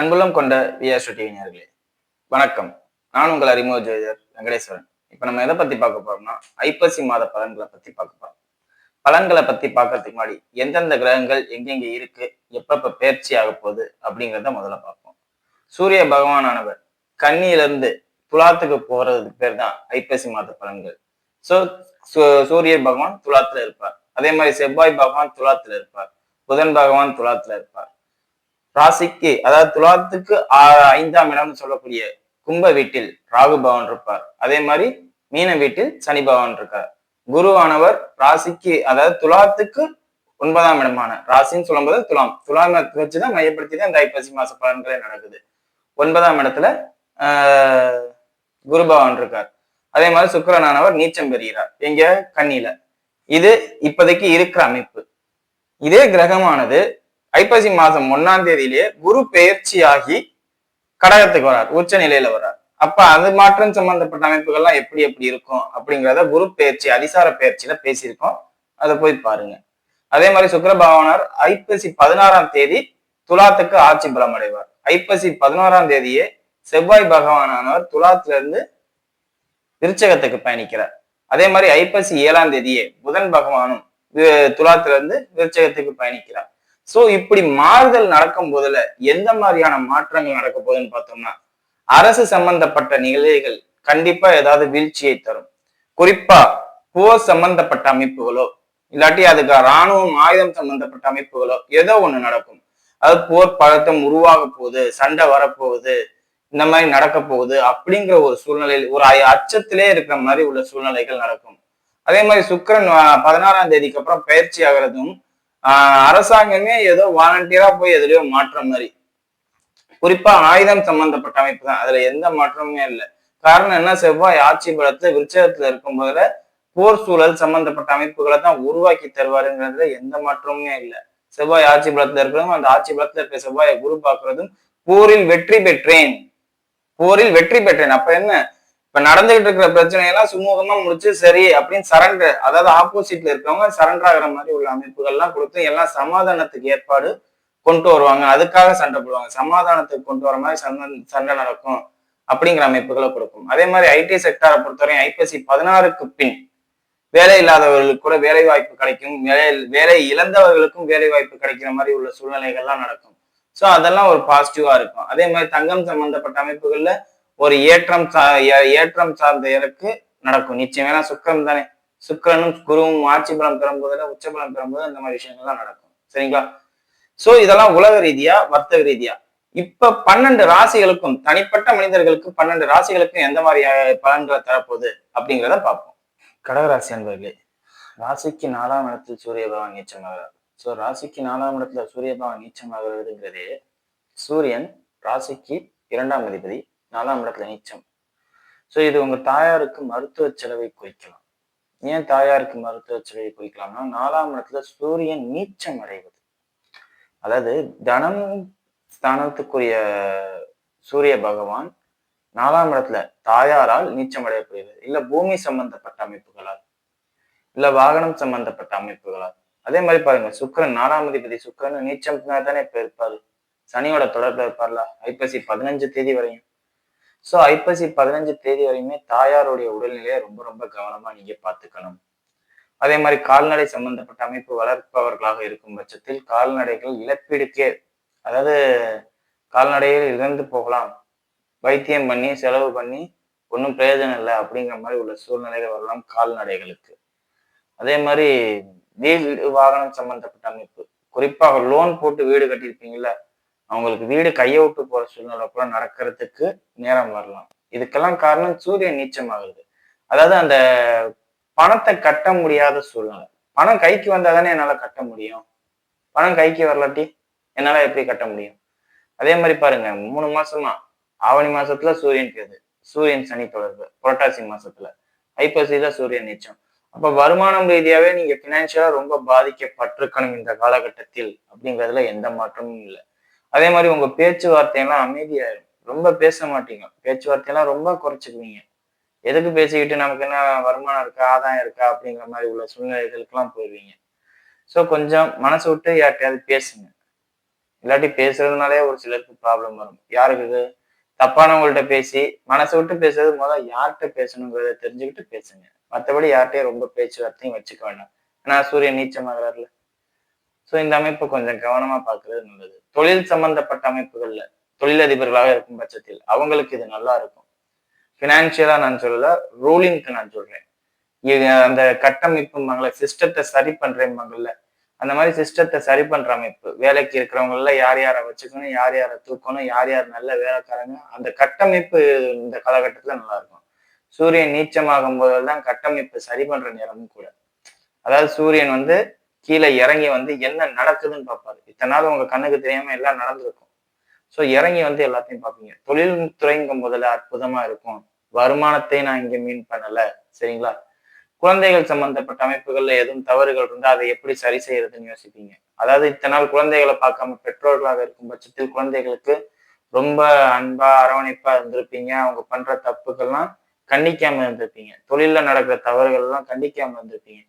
அன்புள்ளம் கொண்ட விஆர்ஷோ டிவி நேர்களே வணக்கம். நான் உங்கள் அறிமுக ஜோதிடர் வெங்கடேஸ்வரன். இப்போ நம்ம எதை பத்தி பார்க்க போறோம்னா ஐப்பசி மாத பலன்களை பத்தி பார்க்க போறோம். பலன்களை பத்தி பார்க்கறதுக்கு முன்னாடி எந்தெந்த கிரகங்கள் எங்கெங்க இருக்கு எப்பப்ப பயிற்சி ஆக போகுது அப்படிங்கிறத முதல்ல பார்ப்போம். சூரிய பகவானானவர் கன்னியிலிருந்து துலாத்துக்கு போறதுக்கு பேர் தான் ஐப்பசி மாத பலன்கள். ஸோ சூரிய பகவான் துலாத்துல இருப்பார். அதே மாதிரி செவ்வாய் பகவான் துலாத்துல இருப்பார். புதன் பகவான் துலாத்துல இருப்பார். ராசிக்கு அதாவது துலாத்துக்கு ஐந்தாம் இடம்னு சொல்லக்கூடிய கும்ப வீட்டில் ராகு பவன் இருப்பார். அதே மாதிரி மீன வீட்டில் சனி பவன் இருக்கார். குருவானவர் ராசிக்கு அதாவது துலாத்துக்கு ஒன்பதாம் இடமான ராசின்னு சொல்லும்போது துலாம் துலாம் வச்சுதான் மையப்படுத்தி தான் இந்த ஐப்பசி மாச பலன்களே நடக்குது. ஒன்பதாம் இடத்துல ஆஹ் குருபவன் இருக்கார். அதே மாதிரி சுக்கரனானவர் நீச்சம் பெறுகிறார். எங்க? கண்ணில இது இப்போதைக்கு இருக்கிற அமைப்பு. இதே கிரகமானது ஐப்பசி மாசம் ஒன்னாம் தேதியிலேயே குரு பெயர்ச்சியாகி கடகத்துக்கு வரார் உச்ச நிலையில வரார் அப்ப அது மாற்றம் சம்பந்தப்பட்ட அமைப்புகள்லாம் எப்படி எப்படி இருக்கும் அப்படிங்கிறத குரு பெயர்ச்சி அதிசார பெயர்ச்சியில பேசியிருக்கோம். அதை போய் பாருங்க. அதே மாதிரி சுக்கர பகவானார் ஐப்பசி பதினாறாம் தேதி துலாத்துக்கு ஆட்சி பலம் அடைவார். ஐப்பசி பதினோராம் தேதியே செவ்வாய் பகவானானவர் துலாத்துல இருந்து விருச்சகத்துக்கு பயணிக்கிறார். அதே மாதிரி ஐப்பசி ஏழாம் தேதியே புதன் பகவானும் துலாத்துல இருந்து விருச்சகத்துக்கு பயணிக்கிறார். சோ இப்படி மாறுதல் நடக்கும் போதுல எந்த மாதிரியான மாற்றங்கள் நடக்க போகுதுன்னு பார்த்தோம்னா அரசு சம்பந்தப்பட்ட நிலைகள் கண்டிப்பா ஏதாவது வீழ்ச்சியை தரும். குறிப்பா போர் சம்பந்தப்பட்ட அமைப்புகளோ இல்லாட்டி அதுக்கு ராணுவம் ஆயுதம் சம்பந்தப்பட்ட அமைப்புகளோ ஏதோ ஒண்ணு நடக்கும். அது போர் பழக்கம் உருவாக போகுது சண்டை வரப்போகுது இந்த மாதிரி நடக்க போகுது அப்படிங்கிற ஒரு சூழ்நிலையில் ஒரு அச்சத்திலே இருக்கிற மாதிரி உள்ள சூழ்நிலைகள் நடக்கும். அதே மாதிரி சுக்கிரன் பதினாறாம் தேதிக்கு அப்புறம் பயிற்சி ஆகிறதும் அரசாங்கமே ஏதோ வாலண்டியரா போய் எதுலயோ மாற்றம் மாதிரி. குறிப்பா ஆயுதம் சம்பந்தப்பட்ட அமைப்பு தான். அதுல எந்த மாற்றமுமே இல்லை. காரணம் என்ன? செவ்வாய் ஆட்சி பலத்துல விருச்சகத்துல இருக்கும் போதுல போர் சூழல் சம்பந்தப்பட்ட அமைப்புகளை தான் உருவாக்கி தருவாருங்கிறதுல எந்த மாற்றமுமே இல்லை. செவ்வாய் ஆட்சி பலத்துல இருக்கிறதும் அந்த ஆட்சி பலத்துல இருக்க செவ்வாயை குரு பார்க்கறதும் போரில் வெற்றி பெற்றேன். போரில் வெற்றி பெற்றேன். அப்ப என்ன? இப்ப நடந்துகிட்டு இருக்கிற பிரச்சனையெல்லாம் சுமூகமா முடிச்சு சரி அப்படின்னு சரண்டர் அதாவது ஆப்போசிட்ல இருக்கிறவங்க சரண்டர் ஆகிற மாதிரி உள்ள அமைப்புகள்லாம் கொடுத்து எல்லாம் சமாதானத்துக்கு ஏற்பாடு கொண்டு வருவாங்க. அதுக்காக சண்டை போடுவாங்க. சமாதானத்துக்கு கொண்டு வர மாதிரி சண்டை சண்டை நடக்கும் அப்படிங்கிற அமைப்புகளை கொடுக்கும். அதே மாதிரி ஐடி செக்டாரை பொறுத்தவரையும் ஐபிஎஸ்சி பதினாறுக்கு பின் வேலை இல்லாதவர்களுக்கு கூட வேலை வாய்ப்பு கிடைக்கும். வேலை வேலை இழந்தவர்களுக்கும் வேலை வாய்ப்பு கிடைக்கிற மாதிரி உள்ள சூழ்நிலைகள்லாம் நடக்கும். ஸோ அதெல்லாம் ஒரு பாசிட்டிவா இருக்கும். அதே மாதிரி தங்கம் சம்பந்தப்பட்ட அமைப்புகள்ல ஒரு ஏற்றம் ஏ- ஏற்றம் சார்ந்த இறக்கு நடக்கும். நிச்சயம் ஏன்னா சுக்கரம் தானே. சுக்கிரனும் குருவும் ஆட்சி பலம் பெறும்போதுல உச்ச பலம் பெறும்போது அந்த மாதிரி விஷயங்கள்லாம் நடக்கும். சரிங்களா? சோ இதெல்லாம் உலக ரீதியா வர்த்தக ரீதியா. இப்ப பன்னெண்டு ராசிகளுக்கும் தனிப்பட்ட மனிதர்களுக்கு பன்னெண்டு ராசிகளுக்கும் எந்த மாதிரி பலன்களை தரப்போகுது அப்படிங்கிறத பார்ப்போம். கடகராசி அன்பர்களே ராசிக்கு நாலாம் இடத்தில் சூரிய பகவான் நீச்சமாகிறார் ஸோ ராசிக்கு நாலாம் இடத்துல சூரிய பகவான் நீச்சமாகிறதுங்கிறதே சூரியன் ராசிக்கு இரண்டாம் அதிபதி நாலாம் இடத்துல நீச்சம். ஸோ இது உங்க தாயாருக்கு மருத்துவ செலவை குறிக்கலாம். ஏன் தாயாருக்கு மருத்துவ செலவை குறிக்கலாம்னா நாலாம் இடத்துல சூரியன் நீச்சம் அடைவது. அதாவது தனம் ஸ்தானத்துக்குரிய சூரிய பகவான் நாலாம் இடத்துல தாயாரால் நீச்சம் அடையப்படுகிறது இல்ல பூமி சம்பந்தப்பட்ட அமைப்புகளால். இல்ல வாகனம் சம்பந்தப்பட்ட அமைப்புகளால். அதே மாதிரி பாருங்க சுக்கரன் நாலாம் அதிபதி சுக்கரன் நீச்சம் தானே இப்ப இருப்பாரு. சனியோட தொடர்பில் இருப்பார்ல ஐப்பசி பதினஞ்சு தேதி வரையும். ஸோ ஐப்பசி பதினஞ்சு தேதி வரையுமே தாயாருடைய உடல்நிலையை ரொம்ப ரொம்ப கவனமா நீங்க பார்த்துக்கணும். அதே மாதிரி கால்நடை சம்பந்தப்பட்ட அமைப்பு வளர்ப்பவர்களாக இருக்கும் பட்சத்தில் கால்நடைகள் இழப்பீடுக்கே அதாவது கால்நடையில் இறந்து போகலாம் வைத்தியம் பண்ணி செலவு பண்ணி ஒன்றும் பிரயோஜனம் இல்லை அப்படிங்கிற மாதிரி உள்ள சூழ்நிலைகள் வரலாம் கால்நடைகளுக்கு. அதே மாதிரி வீடு வாகனம் சம்பந்தப்பட்ட அமைப்பு குறிப்பாக லோன் போட்டு வீடு கட்டியிருப்பீங்களா அவங்களுக்கு வீடு கையை விட்டு போற சூழ்நிலை கூட நடக்கிறதுக்கு நேரம் வரலாம். இதுக்கெல்லாம் காரணம் சூரியன் நீச்சமாகுது. அதாவது அந்த பணத்தை கட்ட முடியாத சூழ்நிலை. பணம் கைக்கு வந்தா தானே என்னால கட்ட முடியும்? பணம் கைக்கு வரலாட்டி என்னால எப்படி கட்ட முடியும்? அதே மாதிரி பாருங்க மூணு மாசமா ஆவணி மாசத்துல சூரியன் கேது சூரியன் சனி தொடர்பு புரட்டாசி மாசத்துல. ஐப்பசியில சூரியன் நீச்சம். அப்ப வருமானம் ரீதியாவே நீங்க பினான்சியலா ரொம்ப பாதிக்கப்பட்டிருக்கணும் இந்த காலகட்டத்தில் அப்படிங்கிறதுல எந்த மாற்றமும் இல்லை. அதே மாதிரி உங்க பேச்சுவார்த்தையெல்லாம் அமைதியாயிரும். ரொம்ப பேச மாட்டீங்க. பேச்சுவார்த்தையெல்லாம் ரொம்ப குறைச்சிக்குவீங்க. எதுக்கு பேசிக்கிட்டு நமக்கு என்ன வருமானம் இருக்கா ஆதாயம் இருக்கா அப்படிங்கிற மாதிரி உள்ள சூழ்நிலைகளுக்கெல்லாம் போயிடுவீங்க. ஸோ கொஞ்சம் மனசு விட்டு யார்கிட்டயாவது பேசுங்க. இல்லாட்டி பேசுறதுனாலே ஒரு சிலருக்கு ப்ராப்ளம் வரும். யாருக்கு தப்பானவங்கள்ட்ட பேசி மனசை விட்டு பேசுறது முதல்ல யார்கிட்ட பேசணுங்கிறத தெரிஞ்சுக்கிட்டு பேசுங்க. மற்றபடி யார்கிட்டயும் ரொம்ப பேச்சுவார்த்தையும் வச்சுக்க வேண்டாம். ஏன்னா சூரியன் நீச்சமாகறாருல. ஸோ இந்த அமைப்பு கொஞ்சம் கவனமா பார்க்கறது நல்லது. தொழில் சம்பந்தப்பட்ட அமைப்புகள்ல தொழிலதிபர்களாக இருக்கும் பட்சத்தில் அவங்களுக்கு இது நல்லா இருக்கும். ஃபினான்ஷியலா நான் சொல்லல ரூலிங்க்கு நான் சொல்றேன். இது அந்த கட்டமைப்பும்பாங்கல்ல சிஸ்டத்தை சரி பண்றேன்பாங்கல்ல அந்த மாதிரி சிஸ்டத்தை சரி பண்ற அமைப்பு. வேலைக்கு இருக்கிறவங்கள யார் யாரை வச்சுக்கணும் யார் யாரை தூக்கணும் யார் யார் நல்ல வேலைக்காரங்க அந்த கட்டமைப்பு இந்த காலகட்டத்துல நல்லா இருக்கும். சூரியன் நீச்சமாகும் போதுதான் கட்டமைப்பு சரி பண்ற நேரமும் கூட. அதாவது சூரியன் வந்து கீழே இறங்கி வந்து என்ன நடக்குதுன்னு பார்ப்பாரு. இத்தனை நாள் உங்க கண்ணுக்கு தெரியாம எல்லாம் நடந்திருக்கும். ஸோ இறங்கி வந்து எல்லாத்தையும் பார்ப்பீங்க. தொழில் துறைங்கும் அற்புதமா இருக்கும். வருமானத்தை நான் இங்க மீன் பண்ணல. சரிங்களா? குழந்தைகள் சம்பந்தப்பட்ட அமைப்புகள்ல எதுவும் தவறுகள் இருந்தா அதை எப்படி சரி செய்யறதுன்னு யோசிப்பீங்க. அதாவது இத்தனை நாள் குழந்தைகளை பார்க்காம பெற்றோர்களாக இருக்கும் பட்சத்தில் குழந்தைகளுக்கு ரொம்ப அன்பா அரவணைப்பா இருந்திருப்பீங்க. அவங்க பண்ற தப்புக்கள்லாம் கண்டிக்காம இருந்திருப்பீங்க. தொழில்ல நடக்கிற தவறுகள் எல்லாம் கண்டிக்காம இருந்திருப்பீங்க.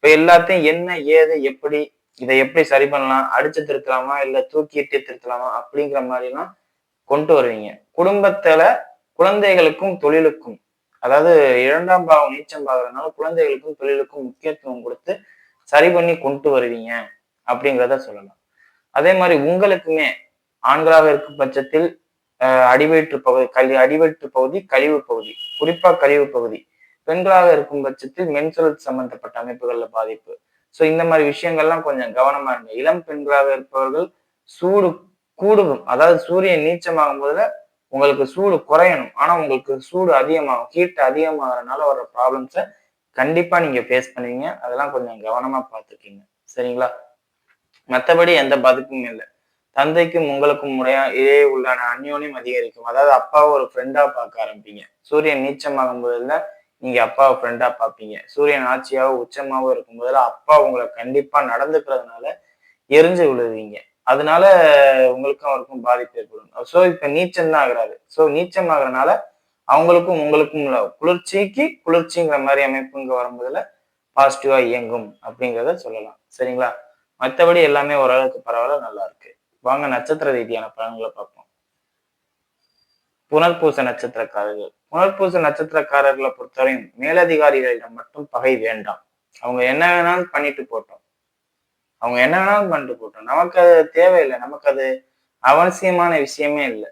இப்ப எல்லாத்தையும் என்ன ஏது எப்படி இதை எப்படி சரி பண்ணலாம் அடிச்சு திருத்தலாமா இல்ல தூக்கிட்டு திருத்தலாமா அப்படிங்கிற மாதிரி எல்லாம் கொண்டு வருவீங்க. குடும்பத்துல குழந்தைகளுக்கும் தொழிலுக்கும் அதாவது இரண்டாம் பாவம் நீச்சம் பாக்குறதுனால குழந்தைகளுக்கும் தொழிலுக்கும் முக்கியத்துவம் கொடுத்து சரி பண்ணி கொண்டு வருவீங்க அப்படிங்கிறத சொல்லலாம். அதே மாதிரி உங்களுக்குமே ஆண்களாக இருக்கும் பட்சத்தில் அடிவயிற்று பகுதி கழி அடிவயிற்று பகுதி கழிவு பகுதி குறிப்பா கழிவு பகுதி பெண்களாக இருக்கும் பட்சத்தில் மென்சுரல் சம்பந்தப்பட்ட அமைப்புகள்ல பாதிப்பு. ஸோ இந்த மாதிரி விஷயங்கள்லாம் கொஞ்சம் கவனமா இருங்க. இளம் பெண்களாக இருப்பவர்கள் சூடு கூடுகும் அதாவது சூரியன் நீச்சமாகும் போதுல உங்களுக்கு சூடு குறையணும். ஆனா உங்களுக்கு சூடு அதிகமாகும். ஹீட் அதிகமாகறனால வர ப்ராப்ளம்ஸை கண்டிப்பா நீங்க ஃபேஸ் பண்ணுவீங்க. அதெல்லாம் கொஞ்சம் கவனமா பார்த்துக்கீங்க. சரிங்களா? மற்றபடி எந்த பாதிப்பும் இல்லை. தந்தைக்கும் உங்களுக்கும் முறையா இதே உள்ளான அந்யோன்யம் அதிகரிக்கும். அதாவது அப்பாவை ஒரு ஃப்ரெண்டா பார்க்க ஆரம்பிப்பீங்க. சூரியன் நீச்சமாகும் போதுல நீங்க அப்பாவை ஃப்ரெண்டா பார்ப்பீங்க. சூரியன் ஆட்சியாவோ உச்சமாவோ இருக்கும் போதுல அப்பா உங்களை கண்டிப்பா நடந்துக்கிறதுனால எரிஞ்சு விழுவீங்க. அதனால உங்களுக்கும் அவருக்கும் பாதிப்பு ஏற்படும். ஸோ இப்ப நீச்சம் தான் ஆகுறாரு. ஸோ நீச்சம் ஆகுறதுனால அவங்களுக்கும் உங்களுக்கும் உள்ள குளிர்ச்சிக்கு குளிர்ச்சிங்கிற மாதிரி அமைப்பு இங்க வரும்போதுல பாசிட்டிவா இயங்கும் அப்படிங்கிறத சொல்லலாம். சரிங்களா? மற்றபடி எல்லாமே ஓரளவுக்கு பரவாயில்ல நல்லா இருக்கு. வாங்க நட்சத்திர ரீதியான பலன்களை பார்ப்போம். புனர்பூச நட்சத்திரக்காரர்கள். உணர்பூச நட்சத்திரக்காரர்களை பொறுத்தவரையும் மேலதிகாரிகளிடம் மட்டும் பகை வேண்டாம். அவங்க என்ன வேணாலும் பண்ணிட்டு போட்டோம். அவங்க என்ன வேணாலும் பண்ணிட்டு போட்டோம். நமக்கு அது தேவையில்லை. நமக்கு அது அவசியமான விஷயமே இல்லை.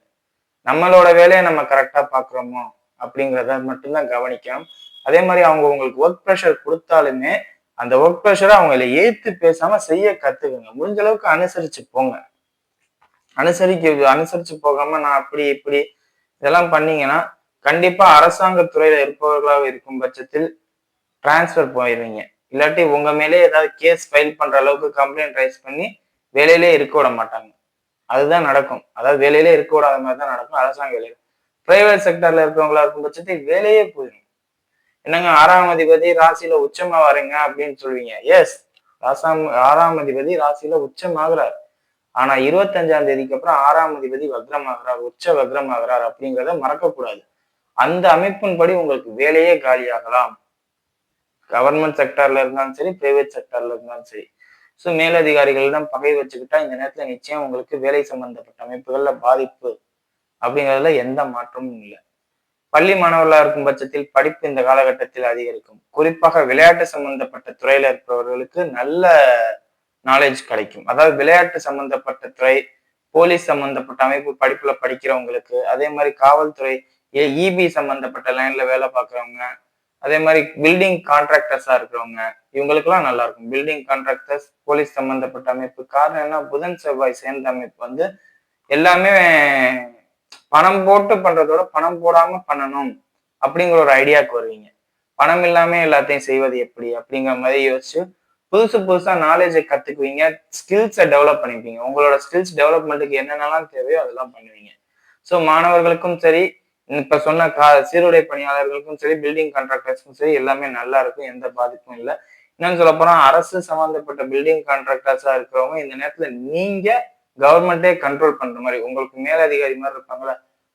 நம்மளோட வேலையை நம்ம கரெக்டா பாக்குறோமோ அப்படிங்கிறத மட்டும்தான் கவனிக்கணும். அதே மாதிரி அவங்க உங்களுக்கு ஒர்க் ப்ரெஷர் கொடுத்தாலுமே அந்த ஒர்க் ப்ரெஷரை அவங்கள ஏத்து பேசாம செய்ய கத்துக்குங்க. முடிஞ்ச அளவுக்கு அனுசரிச்சு போங்க. அனுசரிக்க அனுசரிச்சு போகாம நான் அப்படி இப்படி இதெல்லாம் பண்ணீங்கன்னா கண்டிப்பா அரசாங்க துறையில இருப்பவர்களாக இருக்கும் பட்சத்தில் டிரான்ஸ்ஃபர் போயிடுவீங்க இல்லாட்டி உங்க மேலே ஏதாவது கேஸ் ஃபைல் பண்ற அளவுக்கு கம்ப்ளைண்ட் ரைஸ் பண்ணி வேலையிலே இருக்க விட மாட்டாங்க. அதுதான் நடக்கும். அதாவது வேலையிலே இருக்க விடாத மாதிரி தான் நடக்கும். அரசாங்க வேலையில. பிரைவேட் செக்டர்ல இருக்கவங்களா இருக்கும் பட்சத்தில் வேலையே போயிடும். என்னங்க ஆறாம் அதிபதி ராசியில உச்சமா வரீங்க அப்படின்னு சொல்லுவீங்க. எஸ் ராசாம் ஆறாம் அதிபதி ராசியில உச்சமாகிறார். ஆனா இருபத்தஞ்சாம் தேதிக்கு அப்புறம் ஆறாம் அதிபதி வக்ரமாகிறார் உச்ச வக்ரமாகிறார் அப்படிங்கிறத மறக்கக்கூடாது. அந்த அமைப்பின்படி உங்களுக்கு வேலையே காலியாகலாம். கவர்மெண்ட் செக்டர்ல இருந்தாலும் சரி பிரைவேட் செக்டர்ல இருந்தாலும் சரி. ஸோ மேலதிகாரிகளிடம் பகை வச்சுக்கிட்டா இந்த நேரத்துல நிச்சயம் உங்களுக்கு வேலை சம்பந்தப்பட்ட அமைப்புகள்ல பாதிப்பு அப்படிங்கிறதுல எந்த மாற்றமும் இல்லை. பள்ளி மாணவர்களா இருக்கும் பட்சத்தில் படிப்பு இந்த காலகட்டத்தில் அதிகரிக்கும். குறிப்பாக விளையாட்டு சம்பந்தப்பட்ட துறையில இருப்பவர்களுக்கு நல்ல நாலேஜ் கிடைக்கும். அதாவது விளையாட்டு சம்பந்தப்பட்ட துறை போலீஸ் சம்பந்தப்பட்ட அமைப்பு படிப்புல படிக்கிறவங்களுக்கு அதே மாதிரி காவல்துறை இபி சம்பந்தப்பட்ட லைன்ல வேலை பார்க்குறவங்க அதே மாதிரி பில்டிங் கான்ட்ராக்டர்ஸா இருக்கிறவங்க இவங்களுக்குலாம் நல்லா இருக்கும். பில்டிங் கான்ட்ராக்டர்ஸ் போலீஸ் சம்பந்தப்பட்ட அமைப்பு. காரணம் என்ன? புதன் செவ்வாய் சேர்ந்த அமைப்பு வந்து எல்லாமே பணம் போட்டு பண்றதோட பணம் போடாம பண்ணணும் அப்படிங்கிற ஒரு ஐடியாவுக்கு வருவீங்க. பணம் இல்லாம எல்லாத்தையும் செய்வது எப்படி? அப்படிங்கிற மாதிரி யோசிச்சு புதுசு புதுசா நாலேஜை கத்துக்குவீங்க. ஸ்கில்ஸை டெவலப் பண்ணிப்பீங்க. உங்களோட ஸ்கில்ஸ் டெவலப்மெண்ட்டுக்கு என்னென்னலாம் தேவையோ அதெல்லாம் பண்ணுவீங்க. ஸோ மாணவர்களுக்கும் சரி இப்ப சொன்ன கா சீருடை பணியாளர்களுக்கும் சரி பில்டிங் கான்ட்ராக்டர்ஸ்க்கும் சரி எல்லாமே நல்லா இருக்கும் எந்த பாதிப்பும் இல்லை. இன்னும் சொல்ல போனா அரசு சம்பந்தப்பட்ட பில்டிங் கான்ட்ராக்டர்ஸா இருக்கிறவங்க இந்த நேரத்துல நீங்க கவர்மெண்டே கண்ட்ரோல் பண்ற மாதிரி உங்களுக்கு மேலதிகாரி மாதிரி இருப்பாங்களா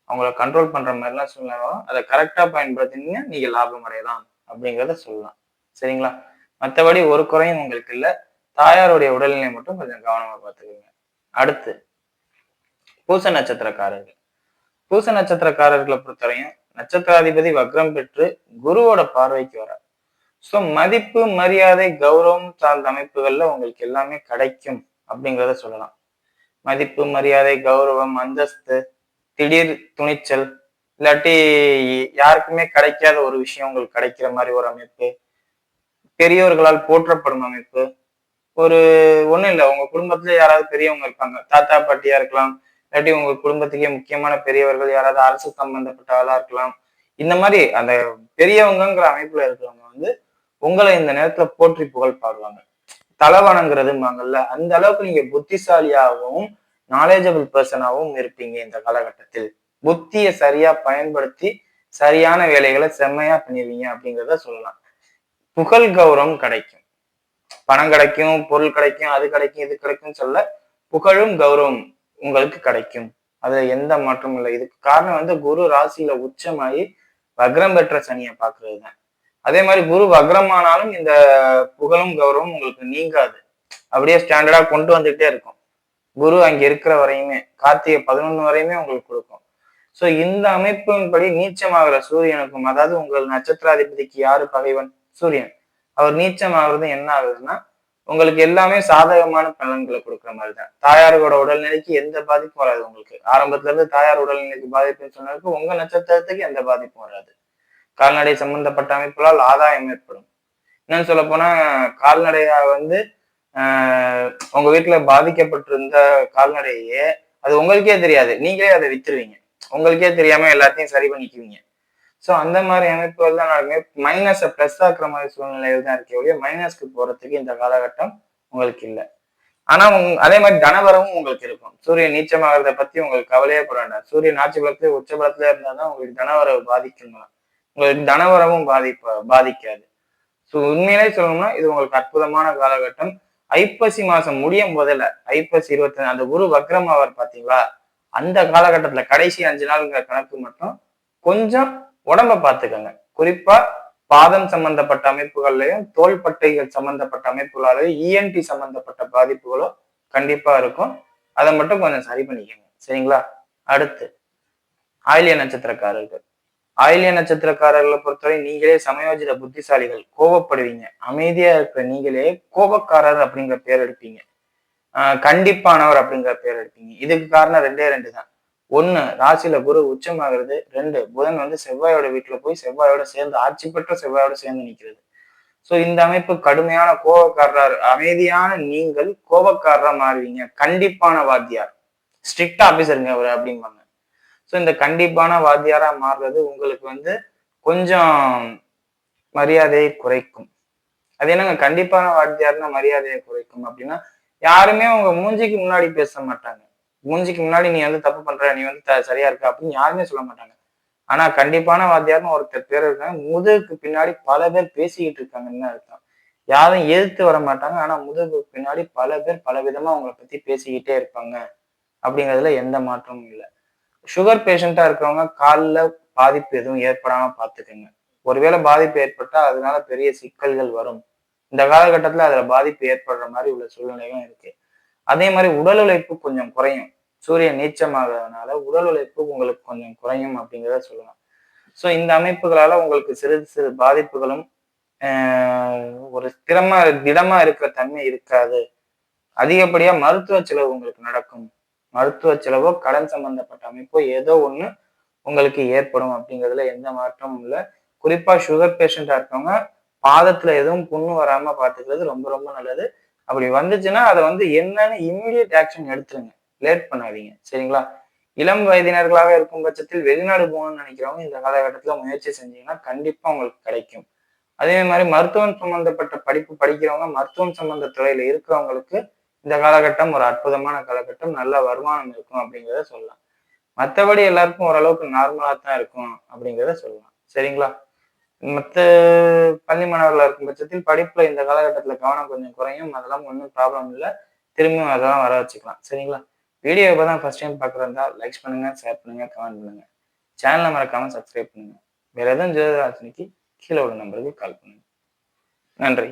அவங்கள கண்ட்ரோல் பண்ற மாதிரிலாம் சூழ்நிலை அதை கரெக்டா பயன்படுத்தினீங்க நீங்க லாபம் அடையலாம் அப்படிங்கிறத சொல்லலாம். சரிங்களா? மற்றபடி ஒரு குறையும் உங்களுக்கு இல்லை. தாயாருடைய உடல்நிலை மட்டும் கொஞ்சம் கவனமா பார்த்துக்கோங்க. அடுத்து பூச நட்சத்திரக்காரர்கள். பூச நட்சத்திரக்காரர்களை பொறுத்தவரையும் நட்சத்திராதிபதி வக்ரம் பெற்று குருவோட பார்வைக்கு வரார். ஸோ மதிப்பு மரியாதை கௌரவம் சார்ந்த அமைப்புகள்ல உங்களுக்கு எல்லாமே கிடைக்கும் அப்படிங்கிறத சொல்லலாம். மதிப்பு மரியாதை கௌரவம் அந்தஸ்து திடீர் துணிச்சல் இல்லாட்டி யாருக்குமே கிடைக்காத ஒரு விஷயம் உங்களுக்கு கிடைக்கிற மாதிரி ஒரு அமைப்பு பெரியோர்களால் போற்றப்படும் அமைப்பு ஒரு ஒண்ணும் இல்லை. உங்க குடும்பத்துல யாராவது பெரியவங்க இருப்பாங்க. தாத்தா பாட்டியா இருக்கலாம் இல்லாட்டி உங்க குடும்பத்துக்கே முக்கியமான பெரியவர்கள் யாராவது அரசு சம்பந்தப்பட்ட ஆளா இருக்கலாம். இந்த மாதிரி அந்த பெரியவங்கங்கிற அமைப்புல இருக்கிறவங்க வந்து உங்களை இந்த நேரத்துல போற்றி புகழ் பாடுவாங்க. தலைவணங்கிறதுமாங்கல்ல அந்த அளவுக்கு நீங்க புத்திசாலியாகவும் நாலேஜபிள் பர்சனாகவும் இருப்பீங்க இந்த காலகட்டத்தில். புத்தியை சரியா பயன்படுத்தி சரியான வேலைகளை செம்மையா பண்ணிடுவீங்க அப்படிங்கிறத சொல்லலாம். புகழ் கௌரவம் கிடைக்கும். பணம் கிடைக்கும் பொருள் கிடைக்கும் அது கிடைக்கும் இது கிடைக்கும் சொல்ல புகழும் கௌரவம் உங்களுக்கு கிடைக்கும். அதுல எந்த மாற்றமும் இல்லை. இதுக்கு காரணம் வந்து குரு ராசியில உச்சமாயி வக்ரம் பெற்ற சனியை பாக்குறது தான். அதே மாதிரி குரு வக்ரமானாலும் இந்த புகழும் கௌரவம் உங்களுக்கு நீங்காது. அப்படியே ஸ்டாண்டர்டா கொண்டு வந்துட்டே இருக்கும். குரு அங்க இருக்கிற வரையுமே கார்த்திகை பதினொன்று வரையுமே உங்களுக்கு கொடுக்கும். ஸோ இந்த அமைப்பின்படி நீச்சமாகிற சூரியனுக்கும் அதாவது உங்கள் நட்சத்திராதிபதிக்கு யாரு பகைவன்? சூரியன். அவர் நீச்சமாகிறது என்ன ஆகுதுன்னா உங்களுக்கு எல்லாமே சாதகமான பலன்களை கொடுக்குற மாதிரி தான் தாயாரோட உடல்நிலைக்கு எந்த பாதிப்பும் வராது உங்களுக்கு. ஆரம்பத்துல இருந்து தாயார் உடல்நிலைக்கு பாதிப்புன்னு சொன்னதுக்கு உங்க நட்சத்திரத்துக்கு எந்த பாதிப்பும் வராது. கால்நடை சம்பந்தப்பட்ட அமைப்புகளால் ஆதாயம் ஏற்படும். என்னன்னு சொல்ல போனா கால்நடையா வந்து ஆஹ் உங்க வீட்டுல பாதிக்கப்பட்டிருந்த கால்நடையே அது உங்களுக்கே தெரியாது. நீங்களே அதை வித்துருவீங்க. உங்களுக்கே தெரியாம எல்லாத்தையும் சரி பண்ணிக்குவீங்க. ஸோ அந்த மாதிரி அமைப்புகள் தான் நடக்குமே மைனஸை ப்ளஸ் ஆக்குற மாதிரி சூழ்நிலைகள் தான் இருக்கே ஒழிய மைனஸ்க்கு போறதுக்கு இந்த காலகட்டம் உங்களுக்கு இல்லை. ஆனா உங் அதே மாதிரி தனவரமும் உங்களுக்கு இருக்கும். சூரியன் நீச்சமாகறத பத்தி உங்களுக்கு கவலையே போட வேண்டாம். சூரியன் ஆட்சி பலத்துல உச்ச பலத்துல இருந்தாதான் உங்களுக்கு தனவரவு பாதிக்குங்களா உங்களுக்கு தனவரமும் பாதிப்ப பாதிக்காது. ஸோ உண்மையிலே சொல்லணும்னா இது உங்களுக்கு அற்புதமான காலகட்டம். ஐப்பசி மாசம் முடியும் போதில் ஐப்பசி இருபத்தி அந்த குரு வக்ரம் அவர் பாத்தீங்களா? அந்த காலகட்டத்துல கடைசி அஞ்சு நாளுங்கிற கணக்கு மட்டும் கொஞ்சம் உடம்ப பார்த்துக்கோங்க குறிப்பா பாதம் சம்பந்தப்பட்ட அமைப்புகள்லையும் தோள்பட்டைகள் சம்பந்தப்பட்ட அமைப்புகளாலையும் இஎன்டி சம்பந்தப்பட்ட பாதிப்புகளோ கண்டிப்பா இருக்கும். அதை மட்டும் கொஞ்சம் சரி பண்ணிக்கோங்க. சரிங்களா? அடுத்து ஆயிலிய நட்சத்திரக்காரர்கள். ஆயிலிய நட்சத்திரக்காரர்களை பொறுத்தவரை நீங்களே சமயோஜித புத்திசாலிகள் கோபப்படுவீங்க. அமைதியா இருக்கிற நீங்களே கோபக்காரர் அப்படிங்கிற பேர் எடுப்பீங்க. ஆஹ் கண்டிப்பானவர் அப்படிங்கிற பேர் எடுப்பீங்க. இதுக்கு காரணம் ரெண்டே ரெண்டு தான். ஒன்று ராசியில குரு உச்சமாகிறது. ரெண்டு புதன் வந்து செவ்வாயோட வீட்டில் போய் செவ்வாயோட சேர்ந்து ஆட்சி பெற்ற செவ்வாயோட சேர்ந்து நிற்கிறது ஸோ இந்த அமைப்பு கடுமையான கோபக்காரர் அமைதியான நீங்கள் கோபக்காரரா மாறுவீங்க. கண்டிப்பான வாத்தியார். ஸ்ட்ரிக்ட் ஆஃபீஸருங்க அவர் அப்படிம்பாங்க. ஸோ இந்த கண்டிப்பான வாத்தியாரா மாறுறது உங்களுக்கு வந்து கொஞ்சம் மரியாதையை குறைக்கும். அது என்னங்க? கண்டிப்பான வாத்தியார்னா மரியாதையை குறைக்கும். அப்படின்னா யாருமே உங்க மூஞ்சிக்கு முன்னாடி பேச மாட்டாங்க. மூஞ்சிக்கு முன்னாடி நீ வந்து தப்பு பண்ற நீ வந்து சரியா இருக்க அப்படின்னு யாருமே சொல்ல மாட்டாங்க. ஆனா கண்டிப்பான வாத்தியார்னு ஒருத்தர் பேர் இருக்காங்க. முதுகுக்கு பின்னாடி பல பேர் பேசிக்கிட்டு இருக்காங்கன்னு அர்த்தம்? யாரும் எதிர்த்து வர மாட்டாங்க. ஆனா முதுகுக்கு பின்னாடி பல பேர் பல விதமா அவங்கள பத்தி பேசிக்கிட்டே இருப்பாங்க. அப்படிங்கிறதுல எந்த மாற்றமும் இல்லை. சுகர் பேஷண்டா இருக்கிறவங்க காலில் பாதிப்பு எதுவும் ஏற்படாம பார்த்துக்கோங்க. ஒருவேளை பாதிப்பு ஏற்பட்டா அதனால பெரிய சிக்கல்கள் வரும். இந்த காலகட்டத்துல அதுல பாதிப்பு ஏற்படுற மாதிரி உள்ள சூழ்நிலையும் இருக்கு. அதே மாதிரி உடல் உழைப்பு கொஞ்சம் குறையும். சூரியன் நீச்சமாகிறதுனால உடல் உழைப்பு உங்களுக்கு கொஞ்சம் குறையும் அப்படிங்கிறத சொல்லலாம். ஸோ இந்த அமைப்புகளால உங்களுக்கு சிறு சிறு பாதிப்புகளும் ஒரு ஸ்திரமா திடமா இருக்கிற தன்மை இருக்காது. அதிகப்படியா மருத்துவ செலவு உங்களுக்கு நடக்கும். மருத்துவ செலவோ கடன் சம்பந்தப்பட்ட அமைப்போ ஏதோ ஒண்ணு உங்களுக்கு ஏற்படும் அப்படிங்கிறதுல எந்த மாற்றமும் இல்லை. குறிப்பா சுகர் பேஷண்டா இருக்கவங்க பாதத்துல எதுவும் புண்ணு வராம பாத்துக்கிறது ரொம்ப ரொம்ப நல்லது. அப்படி வந்துச்சுன்னா அதை வந்து என்னன்னு இம்மிடியட் ஆக்ஷன் எடுத்துருங்க. லேட் பண்ணாதீங்க. சரிங்களா? இளம் வயதினர்களாக இருக்கும் பட்சத்தில் வெளிநாடு போகணும்னு நினைக்கிறவங்க இந்த காலகட்டத்துல முயற்சி செஞ்சீங்கன்னா கண்டிப்பா உங்களுக்கு கிடைக்கும். அதே மாதிரி மருத்துவம் சம்பந்தப்பட்ட படிப்பு படிக்கிறவங்க மருத்துவம் சம்பந்த துறையில இருக்கிறவங்களுக்கு இந்த காலகட்டம் ஒரு அற்புதமான காலகட்டம். நல்ல வருமானம் இருக்கும் அப்படிங்கிறத சொல்லலாம். மற்றபடி எல்லாருக்கும் ஓரளவுக்கு நார்மலா தான் இருக்கும் அப்படிங்கிறத சொல்லலாம். சரிங்களா? மற்ற பள்ளி மாணவர்களாக இருக்கும் பட்சத்தில் படிப்பில் இந்த காலகட்டத்தில் கவனம் கொஞ்சம் குறையும். அதெல்லாம் ஒன்றும் ப்ராப்ளம் இல்லை. திரும்பியும் அதெல்லாம் வர வச்சுக்கலாம். சரிங்களா? வீடியோ இப்போ தான் ஃபர்ஸ்ட் டைம் பார்க்குறதா? லைக்ஸ் பண்ணுங்கள் ஷேர் பண்ணுங்கள் கமெண்ட் பண்ணுங்கள் சேனலை மறக்காமல் சப்ஸ்கிரைப் பண்ணுங்கள் வேறு எதுவும் ஜோதிராஜனிக்கு கீழே உள்ள நம்பருக்கு கால் பண்ணுங்கள் நன்றி.